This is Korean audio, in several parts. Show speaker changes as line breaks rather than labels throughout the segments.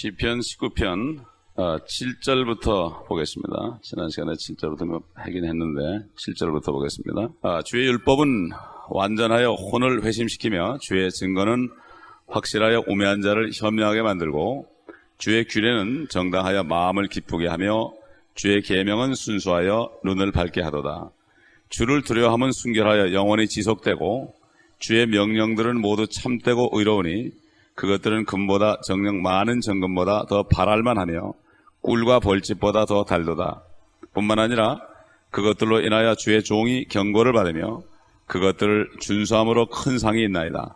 시편 19편 7절부터 보겠습니다. 지난 시간에 7절부터 하긴 했는데 7절부터 보겠습니다. 아, 주의 율법은 완전하여 혼을 회심시키며 주의 증거는 확실하여 우매한 자를 현명하게 만들고 주의 규례는 정당하여 마음을 기쁘게 하며 주의 계명은 순수하여 눈을 밝게 하도다. 주를 두려워함은 순결하여 영원히 지속되고 주의 명령들은 모두 참되고 의로우니 그것들은 금보다 정령 많은 정금보다 더 바랄만하며 꿀과 벌집보다 더 달도다. 뿐만 아니라 그것들로 인하여 주의 종이 경고를 받으며 그것들을 준수함으로 큰 상이 있나이다.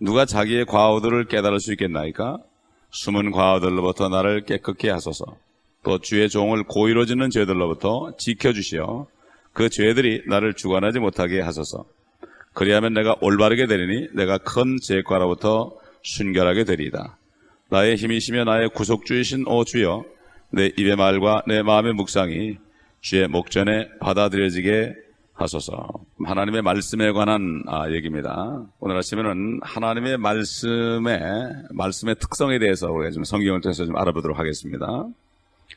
누가 자기의 과오들을 깨달을 수 있겠나이까? 숨은 과오들로부터 나를 깨끗게 하소서. 또 주의 종을 고의로 짓는 죄들로부터 지켜주시어 그 죄들이 나를 주관하지 못하게 하소서. 그리하면 내가 올바르게 되리니 내가 큰 죄과로부터 순결하게 되리이다. 나의 힘이시며 나의 구속주이신 오 주여 내 입의 말과 내 마음의 묵상이 주의 목전에 받아들여지게 하소서. 하나님의 말씀에 관한 아, 얘기입니다. 오늘 아침에는 하나님의 말씀의 말씀의 특성에 대해서 우리가 좀 성경을 통해서 좀 알아보도록 하겠습니다.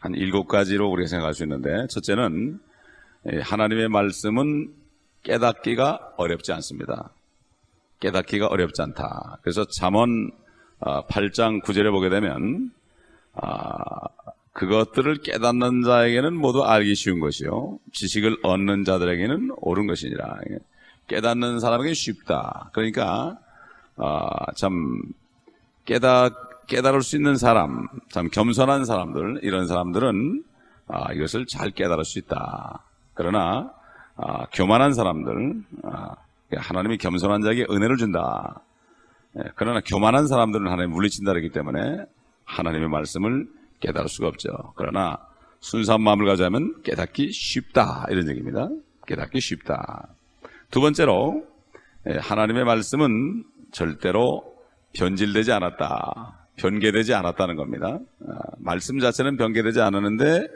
한 일곱 가지로 우리가 생각할 수 있는데 첫째는 하나님의 말씀은 깨닫기가 어렵지 않습니다. 깨닫기가 어렵지 않다. 그래서 잠언 8장 9절에 보게 되면 그것들을 깨닫는 자에게는 모두 알기 쉬운 것이요. 지식을 얻는 자들에게는 옳은 것이니라. 깨닫는 사람에게 쉽다. 그러니까 참 깨닫 깨달을 수 있는 사람, 참 겸손한 사람들 이런 사람들은 이것을 잘 깨달을 수 있다. 그러나 교만한 사람들 하나님이 겸손한 자에게 은혜를 준다. 예, 그러나 교만한 사람들은 하나님 물리친다 그러기 때문에 하나님의 말씀을 깨달을 수가 없죠. 그러나 순수한 마음을 가져면 깨닫기 쉽다 이런 얘기입니다. 깨닫기 쉽다. 두 번째로 예, 하나님의 말씀은 절대로 변질되지 않았다. 변개되지 않았다는 겁니다. 아, 말씀 자체는 변개되지 않았는데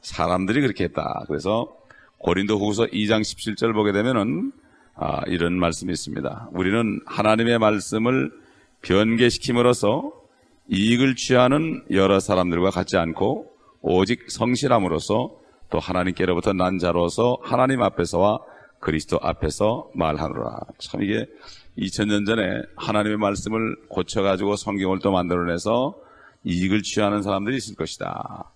사람들이 그렇게 했다. 그래서 고린도 후서 2장 17절 보게 되면은 아, 이런 말씀이 있습니다. 우리는 하나님의 말씀을 변개시킴으로써 이익을 취하는 여러 사람들과 같지 않고 오직 성실함으로써 또 하나님께로부터 난 자로서 하나님 앞에서와 그리스도 앞에서 말하노라. 참 이게 2000년 전에 하나님의 말씀을 고쳐가지고 성경을 또 만들어내서 이익을 취하는 사람들이 있을 것이다.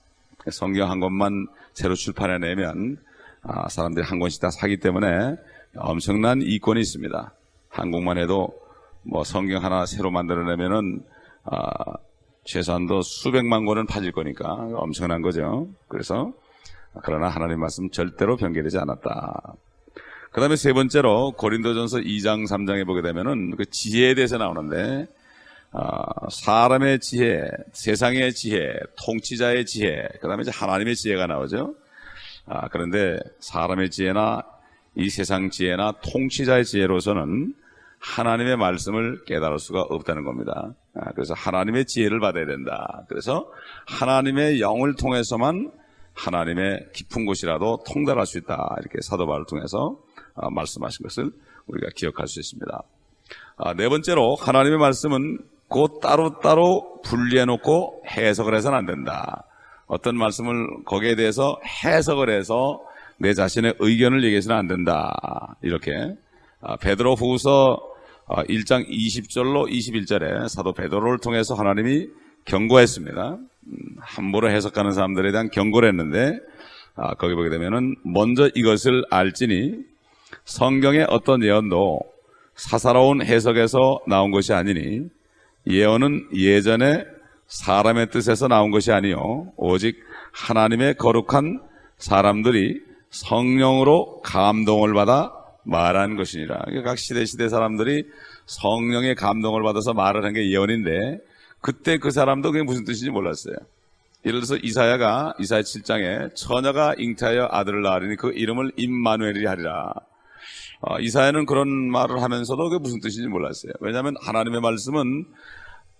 성경 한 권만 새로 출판해내면 아, 사람들이 한 권씩 다 사기 때문에 엄청난 이권이 있습니다. 한국만 해도 뭐 성경 하나 새로 만들어내면은 아, 최소한도 수백만 권은 파질 거니까 엄청난 거죠. 그래서 그러나 하나님 말씀 절대로 변개되지 않았다. 그 다음에 세 번째로 고린도전서 2장 3장에 보게 되면은 그 지혜에 대해서 나오는데 아, 사람의 지혜, 세상의 지혜, 통치자의 지혜, 그 다음에 이제 하나님의 지혜가 나오죠. 아, 그런데 사람의 지혜나 이 세상 지혜나 통치자의 지혜로서는 하나님의 말씀을 깨달을 수가 없다는 겁니다. 아, 그래서 하나님의 지혜를 받아야 된다. 그래서 하나님의 영을 통해서만 하나님의 깊은 곳이라도 통달할 수 있다. 이렇게 사도 바울을 통해서 아, 말씀하신 것을 우리가 기억할 수 있습니다. 아, 네 번째로 하나님의 말씀은 곧 따로따로 분리해놓고 해석을 해서는 안 된다. 어떤 말씀을 거기에 대해서 해석을 해서 내 자신의 의견을 얘기해서는 안 된다. 이렇게 아, 베드로 후서 1장 20절로 21절에 사도 베드로를 통해서 하나님이 경고했습니다. 음, 함부로 해석하는 사람들에 대한 경고를 했는데 아, 거기 보게 되면은 먼저 이것을 알지니 성경의 어떤 예언도 사사로운 해석에서 나온 것이 아니니 예언은 예전에 사람의 뜻에서 나온 것이 아니요 오직 하나님의 거룩한 사람들이 성령으로 감동을 받아 말한 것이니라. 각 시대 시대 사람들이 성령의 감동을 받아서 말을 한 게 예언인데 그때 그 사람도 그게 무슨 뜻인지 몰랐어요. 예를 들어서 이사야가 이사야 7장에 처녀가 잉태하여 아들을 낳으리니 그 이름을 임마누엘이 하리라. 어, 이사야는 그런 말을 하면서도 그게 무슨 뜻인지 몰랐어요. 왜냐하면 하나님의 말씀은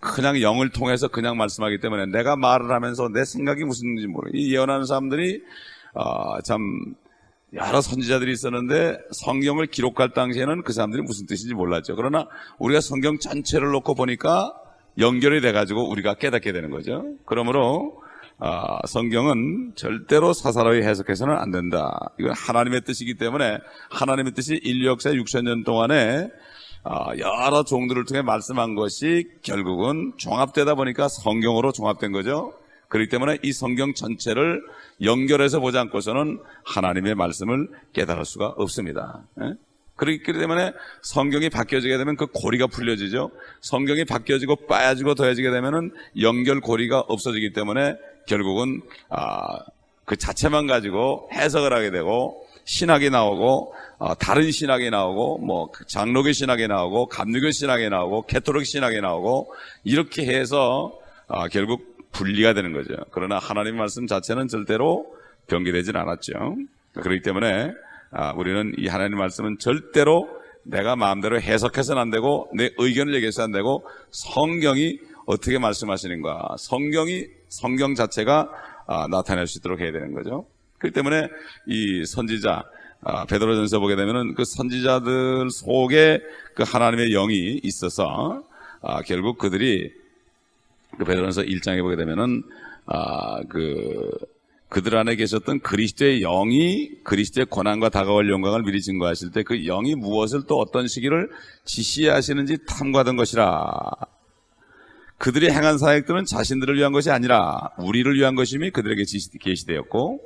그냥 영을 통해서 그냥 말씀하기 때문에 내가 말을 하면서 내 생각이 무슨지 모르. 이 예언하는 사람들이 어, 참 여러 선지자들이 있었는데 성경을 기록할 당시에는 그 사람들이 무슨 뜻인지 몰랐죠. 그러나 우리가 성경 전체를 놓고 보니까 연결이 돼가지고 우리가 깨닫게 되는 거죠. 그러므로 아, 성경은 절대로 사사로이 해석해서는 안 된다. 이건 하나님의 뜻이기 때문에 하나님의 뜻이 인류 역사 6천 년 동안에 아, 여러 종들을 통해 말씀한 것이 결국은 종합되다 보니까 성경으로 종합된 거죠. 그렇기 때문에 이 성경 전체를 연결해서 보지 않고서는 하나님의 말씀을 깨달을 수가 없습니다. 예? 그렇기 때문에 성경이 바뀌어지게 되면 그 고리가 풀려지죠. 성경이 바뀌어지고 빠야지고 더해지게 되면은 연결 고리가 없어지기 때문에 결국은 아, 그 자체만 가지고 해석을 하게 되고 신학이 나오고 어, 다른 신학이 나오고 뭐그 장로교 신학이 나오고 감리교 신학이 나오고 캐토릭 신학이 나오고 이렇게 해서 아, 결국 분리가 되는 거죠. 그러나 하나님 말씀 자체는 절대로 변개되진 않았죠. 그렇기 때문에 아, 우리는 이 하나님 말씀은 절대로 내가 마음대로 해석해서는 안 되고 내 의견을 얘기해서 안 되고 성경이 어떻게 말씀하시는가 성경이 성경 자체가 아, 나타낼 수 있도록 해야 되는 거죠. 그렇기 때문에 이 선지자 아, 베드로전서 보게 되면은 그 선지자들 속에 그 하나님의 영이 있어서 아, 결국 그들이 그 베드로전서 1장에 보게 되면은 아, 그 그들 안에 계셨던 그리스도의 영이 그리스도의 고난과 다가올 영광을 미리 증거하실 때 그 영이 무엇을 또 어떤 시기를 지시하시는지 탐구하던 것이라. 그들이 행한 사역들은 자신들을 위한 것이 아니라 우리를 위한 것임이 그들에게 계시되었고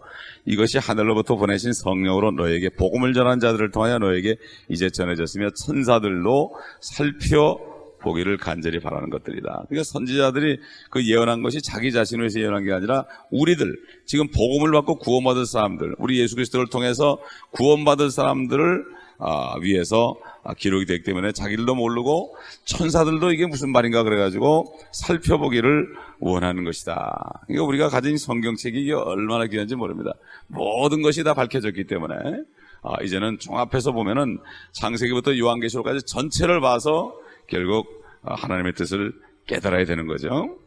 이것이 하늘로부터 보내신 성령으로 너에게 복음을 전한 자들을 통하여 너에게 이제 전해졌으며 천사들로 살펴 보기를 간절히 바라는 것들이다. 그러니까 선지자들이 그 예언한 것이 자기 자신을 위해서 예언한 게 아니라 우리들 지금 복음을 받고 구원받을 사람들, 우리 예수 그리스도를 통해서 구원받을 사람들을 아, 위해서 아, 기록이 되기 때문에 자기들도 모르고 천사들도 이게 무슨 말인가 그래가지고 살펴보기를 원하는 것이다. 그러니까 우리가 가진 성경책이 이게 얼마나 귀한지 모릅니다. 모든 것이 다 밝혀졌기 때문에 아, 이제는 종합해서 보면은 창세기부터 요한계시록까지 전체를 봐서 결국 아, 하나님의 뜻을 깨달아야 되는 거죠.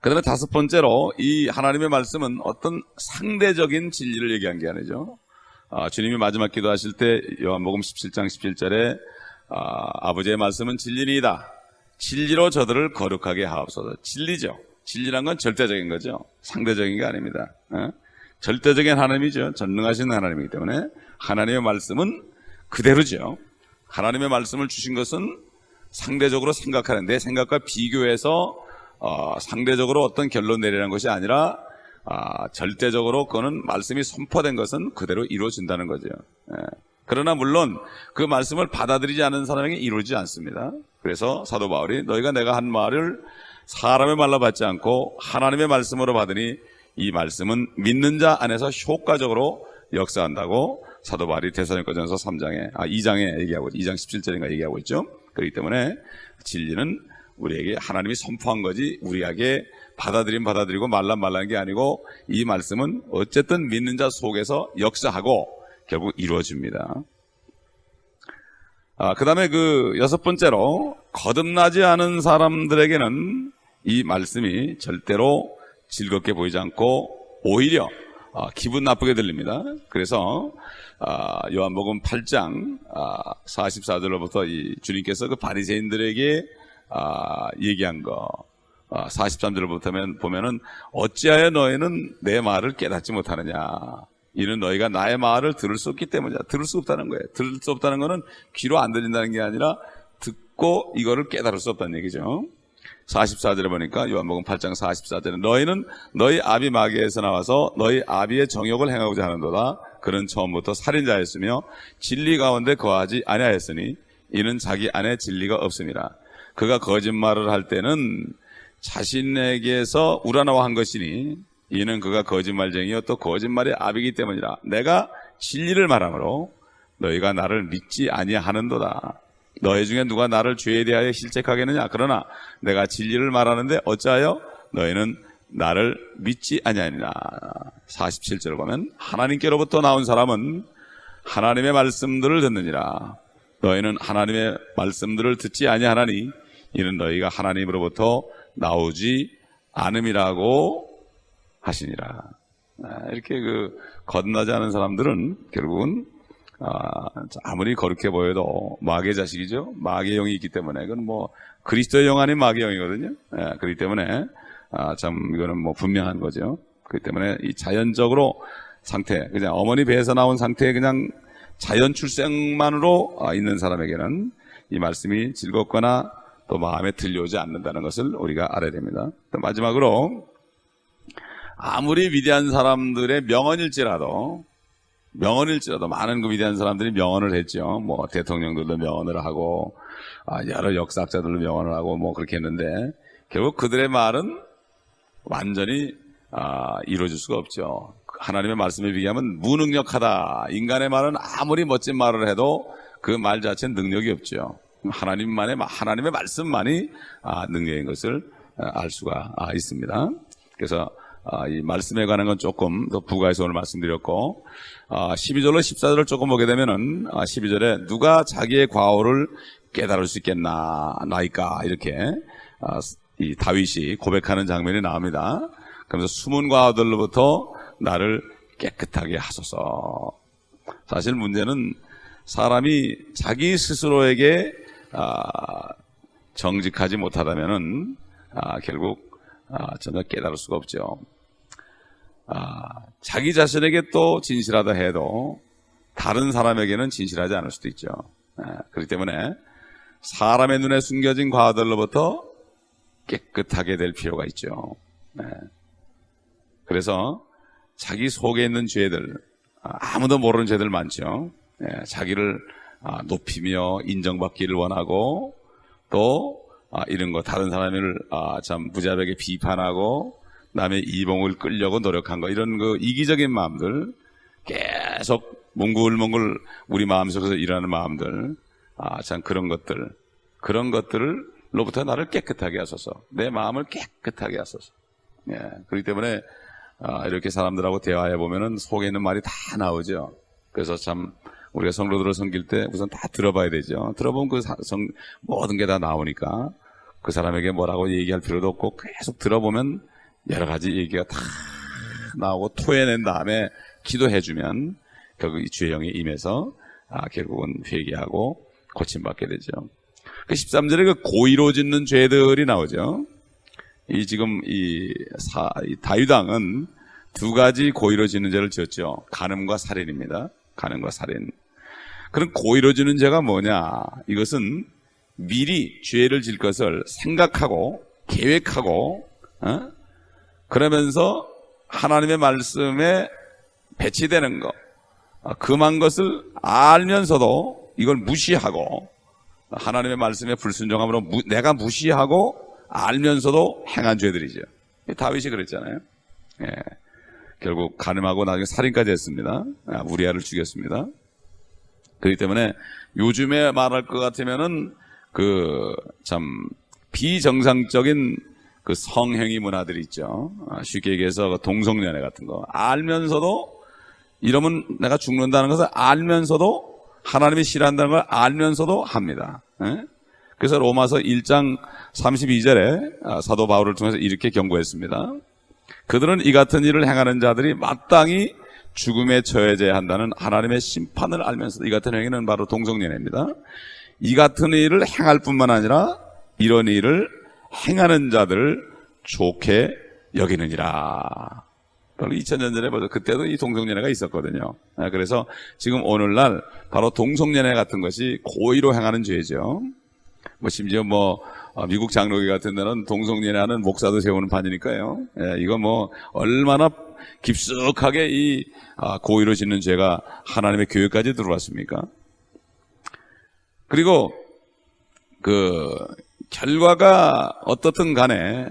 그 다음에 다섯 번째로 이 하나님의 말씀은 어떤 상대적인 진리를 얘기한 게 아니죠. 아, 주님이 마지막 기도하실 때 요한복음 17장 17절에 아, 버지의 말씀은 진리니이다. 진리로 저들을 거룩하게 하옵소서. 진리죠. 진리란 건 절대적인 거죠. 상대적인 게 아닙니다. 어? 절대적인 하나님이죠. 전능하신 하나님이기 때문에 하나님의 말씀은 그대로죠. 하나님의 말씀을 주신 것은 상대적으로 생각하는 내 생각과 비교해서 어, 상대적으로 어떤 결론 내리는 것이 아니라 아, 절대적으로 그거는 말씀이 선포된 것은 그대로 이루어진다는 거죠. 예. 그러나 물론 그 말씀을 받아들이지 않은 사람에게 이루어지지 않습니다. 그래서 사도 바울이 너희가 내가 한 말을 사람의 말로 받지 않고 하나님의 말씀으로 받으니 이 말씀은 믿는 자 안에서 효과적으로 역사한다고 사도 바울이 대사님거전서 3장에 아 2장에 얘기하고 2장 17절인가 얘기하고 있죠. 그렇기 때문에 진리는 우리에게 하나님이 선포한 거지 우리에게 받아들임 받아들이고 말란 말라는 게 아니고 이 말씀은 어쨌든 믿는 자 속에서 역사하고 결국 이루어집니다. 아, 그 다음에 그 여섯 번째로 거듭나지 않은 사람들에게는 이 말씀이 절대로 즐겁게 보이지 않고 오히려 아, 기분 나쁘게 들립니다. 그래서 아, 요한복음 8장 아, 44절로부터 이 주님께서 그 바리새인들에게 아, 얘기한 거 43절부터 보면은 어찌하여 너희는 내 말을 깨닫지 못하느냐? 이는 너희가 나의 말을 들을 수 없기 때문이야 들을 수 없다는 거예요. 들을 수 없다는 거는 귀로 안 들린다는 게 아니라 듣고 이거를 깨달을 수 없다는 얘기죠 44절에 보니까 요한복음 8장 44절에 너희는 너희 아비 마귀에서 나와서 너희 아비의 정욕을 행하고자 하는도다. 그는 처음부터 살인자였으며 진리 가운데 거하지 아니하였으니 이는 자기 안에 진리가 없음이라. 그가 거짓말을 할 때는 자신에게서 우러나와 한 것이니 이는 그가 거짓말쟁이요 또 거짓말의 아비기 때문이라. 내가 진리를 말하므로 너희가 나를 믿지 아니하는도다 너희 중에 누가 나를 죄에 대하여 실책하겠느냐? 그러나 내가 진리를 말하는데 어찌하여 너희는 나를 믿지 아니하니라? 47절을 보면 하나님께로부터 나온 사람은 하나님의 말씀들을 듣느니라. 너희는 하나님의 말씀들을 듣지 아니하나니 이는 너희가 하나님으로부터 나오지 않음이라고 하시니라. 아, 이렇게 그 거듭나지 않은 사람들은 결국은 아, 아무리 거룩해 보여도 마귀의 자식이죠. 마귀의 영이 있기 때문에 그건 뭐 그리스도의 영 아닌 마귀의 영이거든요. 예, 그렇기 때문에 아, 참 이거는 뭐 분명한 거죠. 그렇기 때문에 이 자연적으로 상태, 그냥 어머니 배에서 나온 상태에 그냥 자연 출생만으로 아, 있는 사람에게는 이 말씀이 즐겁거나 또 마음에 들려오지 않는다는 것을 우리가 알아야 됩니다. 또 마지막으로 아무리 위대한 사람들의 명언일지라도 명언일지라도 많은 그 위대한 사람들이 명언을 했죠. 뭐 대통령들도 명언을 하고 아, 여러 역사학자들도 명언을 하고 뭐 그렇게 했는데 결국 그들의 말은 완전히 아, 이루어질 수가 없죠. 하나님의 말씀에 비교하면 무능력하다. 인간의 말은 아무리 멋진 말을 해도 그 말 자체는 능력이 없죠. 하나님만의 하나님의 말씀만이 아, 능력인 것을 아, 알 수가 아, 있습니다. 그래서 아, 이 말씀에 관한 건 조금 더 부가해서 오늘 말씀드렸고 아, 12절로 14절을 조금 보게 되면은 아, 12절에 누가 자기의 과오를 깨달을 수 있겠나 나이까 이렇게 아, 이 다윗이 고백하는 장면이 나옵니다. 그러면서 숨은 과오들로부터 나를 깨끗하게 하소서. 사실 문제는 사람이 자기 스스로에게 아, 정직하지 못하다면은 아, 결국 아, 전혀 깨달을 수가 없죠. 아, 자기 자신에게 또 진실하다 해도 다른 사람에게는 진실하지 않을 수도 있죠. 아, 그렇기 때문에 사람의 눈에 숨겨진 과들로부터 깨끗하게 될 필요가 있죠. 네. 그래서 자기 속에 있는 죄들, 아, 아무도 모르는 죄들 많죠. 네, 자기를 아, 높이며 인정받기를 원하고 또 아, 이런 거 다른 사람을 아, 참 무자비하게 비판하고 남의 이봉을 끌려고 노력한 거 이런 그 이기적인 마음들 계속 몽글몽글 우리 마음속에서 일하는 마음들 아 참 그런 것들 그런 것들로부터 나를 깨끗하게 하소서. 내 마음을 깨끗하게 하소서. 예 그렇기 때문에 아, 이렇게 사람들하고 대화해 보면은 속에 있는 말이 다 나오죠. 그래서 참 우리가 성도들을 섬길 때 우선 다 들어봐야 되죠. 들어보면 그 사- 성, 모든 게 다 나오니까 그 사람에게 뭐라고 얘기할 필요도 없고 계속 들어보면 여러 가지 얘기가 다 나오고 토해낸 다음에 기도해주면 결국 이 주의 영이 임해서 아, 결국은 회개하고 고침받게 되죠. 그 13절에 그 고의로 짓는 죄들이 나오죠. 이 지금 이, 사, 이 다윗왕은 두 가지 고의로 짓는 죄를 지었죠. 간음과 살인입니다. 간음과 살인. 그럼 고의로 짓는 죄가 뭐냐? 이것은 미리 죄를 질 것을 생각하고 계획하고 어? 그러면서 하나님의 말씀에 배치되는 것 어, 금한 것을 알면서도 이걸 무시하고 하나님의 말씀에 불순종함으로 무- 내가 무시하고 알면서도 행한 죄들이죠. 이 다윗이 그랬잖아요. 예. 결국 가늠하고 나중에 살인까지 했습니다. 아, 우리아를 죽였습니다. 그렇기 때문에 요즘에 말할 것 같으면은 그 참 비정상적인 그 성행위 문화들이 있죠. 아, 쉽게 얘기해서 그 동성연애 같은 거 알면서도 이러면 내가 죽는다는 것을 알면서도 하나님이 싫어한다는 걸 알면서도 합니다. 예? 그래서 로마서 1장 32절에 아, 사도 바울을 통해서 이렇게 경고했습니다. 그들은 이 같은 일을 행하는 자들이 마땅히 죽음에 처해져야 한다는 하나님의 심판을 알면서 이 같은 행위는 바로 동성연애입니다. 이 같은 일을 행할 뿐만 아니라 이런 일을 행하는 자들을 좋게 여기느니라. 바로 2000년 전에 보죠. 그때도 이 동성연애가 있었거든요. 아, 그래서 지금 오늘날 바로 동성연애 같은 것이 고의로 행하는 죄죠. 뭐 심지어 뭐 어, 미국 장로교 같은 데는 동성연애하는 목사도 세우는 판이니까요. 예, 이거 뭐 얼마나 깊숙하게 이 아, 고의로 짓는 죄가 하나님의 교회까지 들어왔습니까? 그리고 그 결과가 어떻든 간에 에,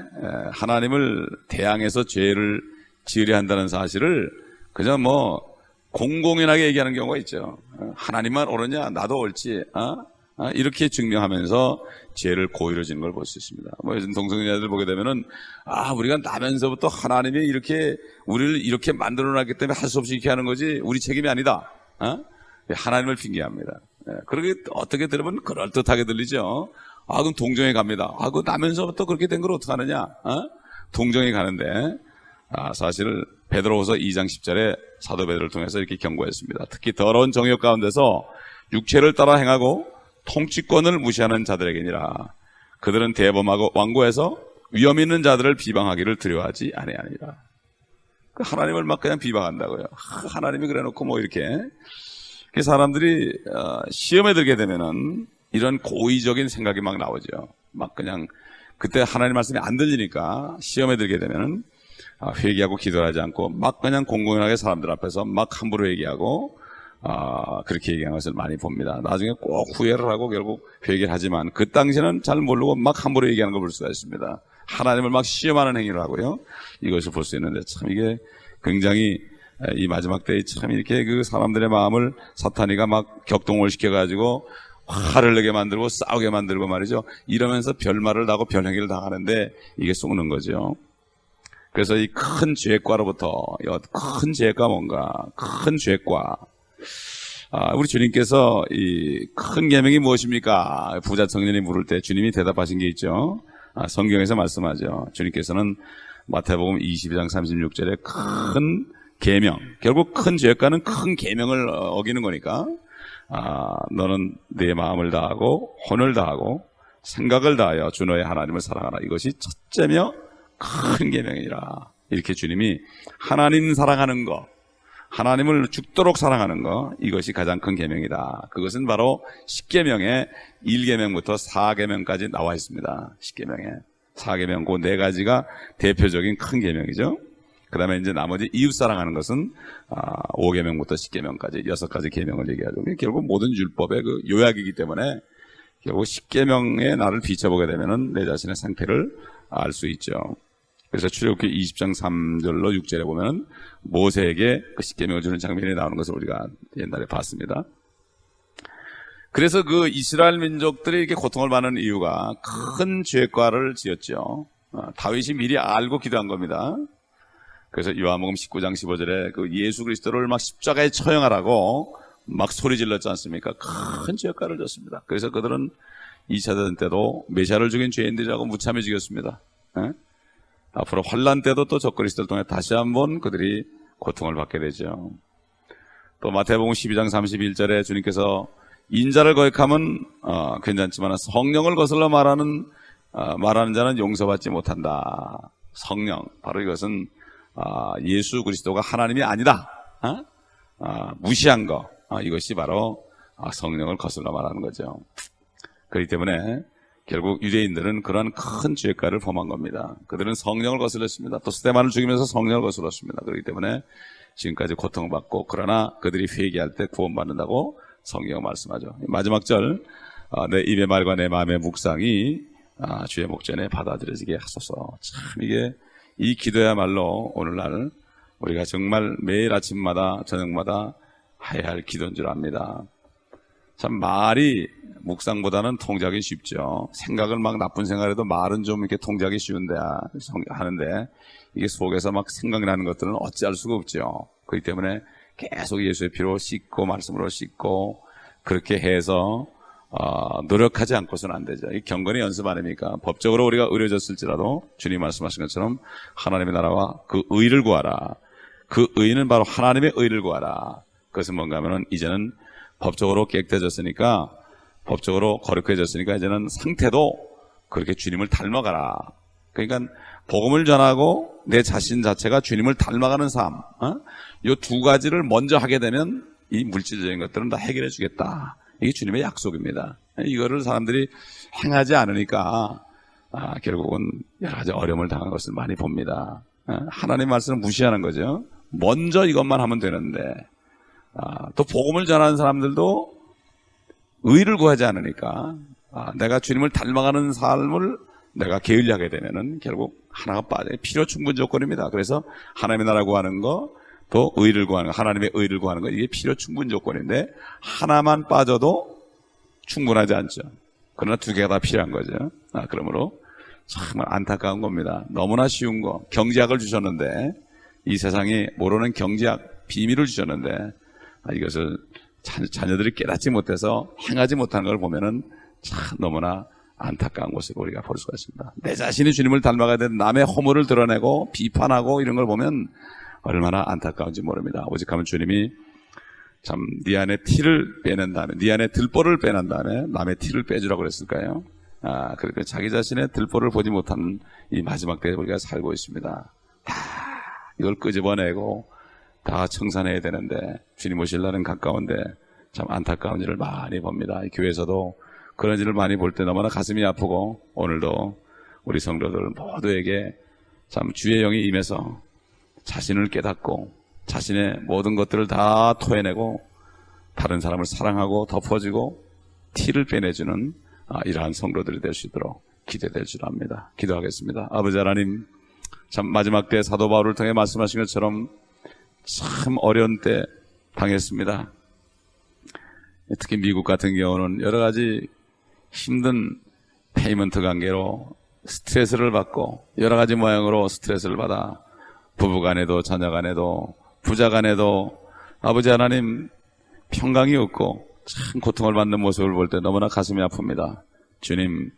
하나님을 대항해서 죄를 지으려 한다는 사실을 그저 뭐 공공연하게 얘기하는 경우가 있죠. 어, 하나님만 옳으냐 나도 옳지 어? 어, 이렇게 증명하면서 죄를 고의로 지는 걸 볼 수 있습니다. 뭐 요즘 동성애자들 보게 되면은 아 우리가 나면서부터 하나님이 이렇게 우리를 이렇게 만들어놨기 때문에 할 수 없이 이렇게 하는 거지 우리 책임이 아니다. 어? 하나님을 핑계합니다. 예, 그렇게 어떻게 들으면 그럴듯하게 들리죠. 아, 그럼 동정에 갑니다. 아, 그 나면서부터 그렇게 된 걸 어떡하느냐? 어? 동정에 가는데, 아, 사실 베드로후서 2장 10절에 사도 베드로를 통해서 이렇게 경고했습니다. 특히 더러운 정욕 가운데서 육체를 따라 행하고 통치권을 무시하는 자들에게니라. 그들은 대범하고 완고해서 위험 있는 자들을 비방하기를 두려워하지 아니하니라. 그 하나님을 막 그냥 비방한다고요. 하, 하나님이 그래놓고 뭐 이렇게 그 사람들이 어, 시험에 들게 되면은 이런 고의적인 생각이 막 나오죠. 막 그냥 그때 하나님 말씀이 안 들리니까 시험에 들게 되면은 아, 회개하고 기도하지 않고 막 그냥 공공연하게 사람들 앞에서 막 함부로 얘기하고 아, 그렇게 얘기하는 것을 많이 봅니다. 나중에 꼭 후회를 하고 결국 회개를 하지만 그 당시는 잘 모르고 막 함부로 얘기하는 걸 볼 수가 있습니다. 하나님을 막 시험하는 행위를 하고요. 이것을 볼 수 있는데 참 이게 굉장히 이 마지막 때에 참 이렇게 그 사람들의 마음을 사탄이가 막 격동을 시켜가지고 화를 내게 만들고 싸우게 만들고 말이죠. 이러면서 별말을 하고 별행위를 당하는데 이게 속는 거죠. 그래서 이 큰 죄과로부터 큰 죄가 뭔가 큰 죄과 아, 우리 주님께서 이 큰 계명이 무엇입니까? 부자 청년이 물을 때 주님이 대답하신 게 있죠. 아, 성경에서 말씀하죠. 주님께서는 마태복음 22장 36절에 큰 계명, 결국 큰 죄가는 큰 계명을 어기는 거니까 아, 너는 내 마음을 다하고 혼을 다하고 생각을 다하여 주 너의 하나님을 사랑하라. 이것이 첫째며 큰 계명이라. 이렇게 주님이 하나님 사랑하는 것, 하나님을 죽도록 사랑하는 것 이것이 가장 큰 계명이다. 그것은 바로 10계명의 1계명부터 4계명까지 나와 있습니다. 10계명에 4계명 그 네 가지가 대표적인 큰 계명이죠. 그 다음에 이제 나머지 이웃 사랑하는 것은 5계명부터 10계명까지 여섯 가지 계명을 얘기하죠. 결국 모든 율법의 그 요약이기 때문에 결국 10계명의 나를 비춰보게 되면은 내 자신의 상태를 알 수 있죠. 그래서 출애굽기 20장 3절로 6절에 보면은 모세에게 그 십계명을 주는 장면이 나오는 것을 우리가 옛날에 봤습니다. 그래서 그 이스라엘 민족들이 이렇게 고통을 받는 이유가 큰 죄과를 지었죠. 어, 다윗이 미리 알고 기도한 겁니다. 그래서 요한복음 19장 15절에 그 예수 그리스도를 막 십자가에 처형하라고 막 소리 질렀지 않습니까? 큰 죄과를 졌습니다. 그래서 그들은 2차 대전 때도 메시아를 죽인 죄인들이라고 무참히 죽였습니다. 에? 앞으로 환란 때도 또 적그리스도를 통해 다시 한번 그들이 고통을 받게 되죠. 또 마태복음 12장 31절에 주님께서 인자를 거역하면 어, 괜찮지만 성령을 거슬러 말하는 어, 말하는 자는 용서받지 못한다. 성령 바로 이것은 어, 예수 그리스도가 하나님이 아니다. 어? 어, 무시한 거 어, 이것이 바로 성령을 거슬러 말하는 거죠. 그렇기 때문에 결국 유대인들은 그런 큰 죄가를 범한 겁니다. 그들은 성령을 거슬렀습니다. 또 스테반을 죽이면서 성령을 거슬렀습니다. 그렇기 때문에 지금까지 고통받고 그러나 그들이 회개할 때 구원받는다고 성경 말씀하죠. 마지막 절, 아, 내 입의 말과 내 마음의 묵상이 아, 주의 목전에 받아들여지게 하소서. 참 이게 이 기도야말로 오늘날 우리가 정말 매일 아침마다 저녁마다 해야 할 기도인 줄 압니다. 참 말이 묵상보다는 통제하기 쉽죠. 생각을 막 나쁜 생각해도 말은 좀 이렇게 통제하기 쉬운데 하는데 이게 속에서 막 생각이 나는 것들은 어찌할 수가 없죠. 그렇기 때문에 계속 예수의 피로 씻고 말씀으로 씻고 그렇게 해서 어, 노력하지 않고서는 안 되죠. 이 경건의 연습 아닙니까? 법적으로 우리가 의료졌을지라도 주님 말씀하신 것처럼 하나님의 나라와 그 의를 구하라. 그 의는 바로 하나님의 의를 구하라. 그것은 뭔가 하면은 이제는 법적으로 깨끗해졌으니까 법적으로 거룩해졌으니까 이제는 상태도 그렇게 주님을 닮아가라. 그러니까 복음을 전하고 내 자신 자체가 주님을 닮아가는 삶. 어? 이두 가지를 먼저 하게 되면 이 물질적인 것들은 다 해결해 주겠다. 이게 주님의 약속입니다. 이거를 사람들이 행하지 않으니까 아, 결국은 여러 가지 어려움을 당한 것을 많이 봅니다. 어? 하나님 말씀을 무시하는 거죠. 먼저 이것만 하면 되는데 아, 또 복음을 전하는 사람들도 의를 구하지 않으니까 아, 내가 주님을 닮아가는 삶을 내가 게을리하게 되면은 결국 하나가 빠져 필요 충분 조건입니다. 그래서 하나님의 나라 구하는 거, 또 의를 구하는 거, 하나님의 의를 구하는 거 이게 필요 충분 조건인데 하나만 빠져도 충분하지 않죠. 그러나 두 개가 다 필요한 거죠. 아, 그러므로 정말 안타까운 겁니다. 너무나 쉬운 거 경제학을 주셨는데 이 세상에 모르는 경제학 비밀을 주셨는데 아, 이것을 자녀들이 깨닫지 못해서 행하지 못하는 걸 보면은 참 너무나 안타까운 것을 우리가 볼 수가 있습니다. 내 자신이 주님을 닮아가야 되는 남의 허물을 드러내고 비판하고 이런 걸 보면 얼마나 안타까운지 모릅니다. 오직 하면 주님이 참 네 안에 티를 빼낸 다음에 네 안에 들보를 빼낸 다음에 남의 티를 빼주라고 그랬을까요? 아, 그러니까 자기 자신의 들보를 보지 못하는 이 마지막 때에 우리가 살고 있습니다. 다 이걸 끄집어내고 다 청산해야 되는데 주님 오실 날은 가까운데 참 안타까운 일을 많이 봅니다. 이 교회에서도 그런 일을 많이 볼 때 너무나 가슴이 아프고 오늘도 우리 성도들 모두에게 참 주의 영이 임해서 자신을 깨닫고 자신의 모든 것들을 다 토해내고 다른 사람을 사랑하고 덮어주고 티를 빼내주는 아, 이러한 성도들이 될 수 있도록 기대될 줄 압니다. 기도하겠습니다. 아버지 하나님, 참 마지막 때 사도 바울을 통해 말씀하신 것처럼 참 어려운 때 당했습니다. 특히 미국 같은 경우는 여러 가지 힘든 페이먼트 관계로 스트레스를 받고 여러 가지 모양으로 스트레스를 받아 부부 간에도 자녀 간에도 부자 간에도 아버지 하나님 평강이 없고 참 고통을 받는 모습을 볼 때 너무나 가슴이 아픕니다. 주님,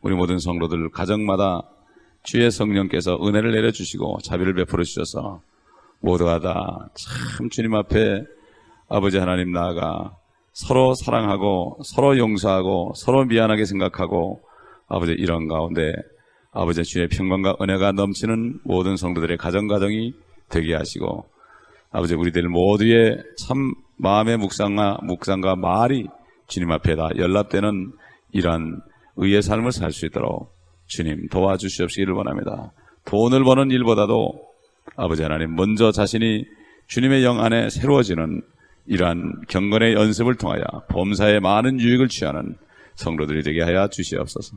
우리 모든 성도들 가정마다 주의 성령께서 은혜를 내려주시고 자비를 베풀어 주셔서 모두가 다 참 주님 앞에 아버지 하나님 나아가 서로 사랑하고 서로 용서하고 서로 미안하게 생각하고 아버지 이런 가운데 아버지 주의 평강과 은혜가 넘치는 모든 성도들의 가정 가정이 되게 하시고 아버지 우리들 모두의 참 마음의 묵상과 묵상과 말이 주님 앞에 다 연락되는 이러한 의의 삶을 살 수 있도록 주님 도와주시옵시기를 원합니다. 돈을 버는 일보다도 아버지 하나님 먼저 자신이 주님의 영 안에 새로워지는 이러한 경건의 연습을 통하여 범사에 많은 유익을 취하는 성도들이 되게 하여 주시옵소서.